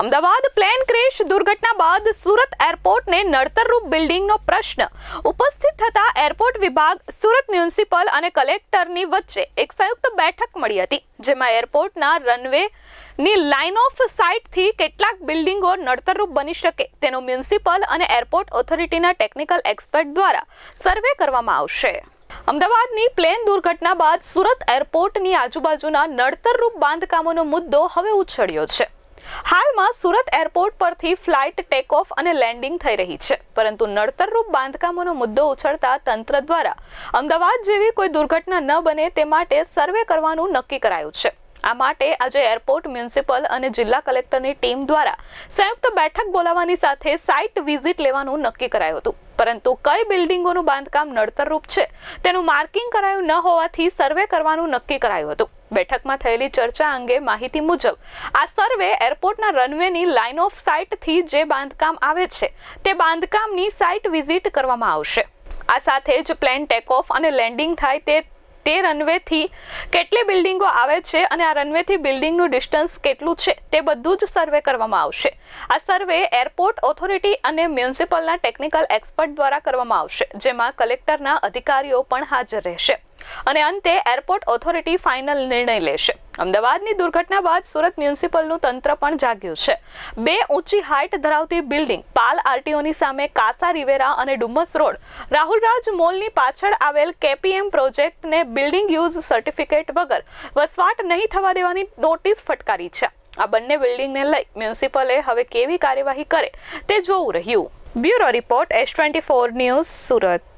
Ahmedabad plane crash દુર્ઘટના બાદ સુરત એરપોર્ટને નડતરરૂપ બિલ્ડિંગનો પ્રશ્ન. ઉપસ્થિત થતા એરપોર્ટ વિભાગ, સુરત મ્યુનિસિપલ અને કલેક્ટરની વચ્ચે એક સંયુક્ત બેઠક મળી હતી, જેમાં એરપોર્ટના રનવેની લાઇન ઓફ સાઇટથી કેટલાક બિલ્ડિંગો નડતરરૂપ બની શકે. તેનો મ્યુનિસિપલ અને એરપોર્ટ ઓથોરિટીના ટેકનિકલ એક્સપર્ટ દ્વારા સર્વે કરવામાં આવશે. અમદાવાદની પ્લેન દુર્ઘટના બાદ સુરત એરપોર્ટની આજુબાજુના નડતરરૂપ બાંધકામોનો મુદ્દો હવે ઉછળ્યો છે. હાલમાં સુરત એરપોર્ટ પરથી ફ્લાઇટ ટેક ઓફ અને લેન્ડિંગ થઈ રહી છે. પરંતુ નડતરરૂપ બાંધકામોનો મુદ્દો ઉછળતા તંત્ર દ્વારા અમદાવાદ જેવી કોઈ દુર્ઘટના ન બને તે માટે સર્વે કરવાનું નક્કી કરાયું છે. આ માટે આજે એરપોર્ટ મ્યુનિસિપલ અને જિલ્લા કલેક્ટરની ટીમ દ્વારા સંયુક્ત બેઠક બોલાવવાની સાથે સાઇટ વિઝિટ લેવાનું નક્કી કરાયું હતું. પરંતુ કઈ બિલ્ડિંગોનું બાંધકામ નડતરરૂપ છે તેનું માર્કિંગ કરાયું ન હોવાથી સર્વે કરવાનું નક્કી કરાયું હતું. બેઠકમાં થયેલી ચર્ચા અંગે માહિતી મુજબ, આ સર્વે એરપોર્ટના રનવેની લાઇન ઓફ સાઇટથી જે બાંધકામ આવે છે, તે બાંધકામની સાઇટ વિઝિટ કરવામાં આવશે. આ સાથે જ પ્લેન ટેક ઓફ અને લેન્ડિંગ થાય તે તે રનવેથી કેટલી બિલ્ડિંગો આવે છે અને આ રનવેથી બિલ્ડિંગનું ડિસ્ટન્સ કેટલું છે, તે બધું જ સર્વે કરવામાં આવશે. આ સર્વે એરપોર્ટ ઓથોરિટી અને મ્યુનિસિપલના ટેકનિકલ એક્સપર્ટ દ્વારા કરવામાં આવશે, જેમાં કલેક્ટરના અધિકારીઓ પણ હાજર રહેશે. અને અંતે એરપોર્ટ ઓથોરિટી ફાઇનલ નિર્ણય લેશે. અમદાવાદની દુર્ઘટના બાદ સુરત મ્યુનિસિપલનું તંત્ર પણ જાગ્યું છે. બે ઊંચી હાઇટ ધરાવતી બિલ્ડિંગ પાલ આરટીઓની સામે કાસા રિવેરા અને ડુમ્મસ રોડ, રાહુલરાજ મોલની પાછળ આવેલ કેપીએમ પ્રોજેક્ટને બિલ્ડિંગ યુઝ સર્ટિફિકેટ વગર વસવાટ નહીં થવા દેવાની નોટિસ ફટકારી છે. આ બંને બિલ્ડિંગને લઈ મ્યુનિસિપલે હવે કેવી કાર્યવાહી કરે તે જોવું રહ્યું. Bureau report S twenty four news Surat.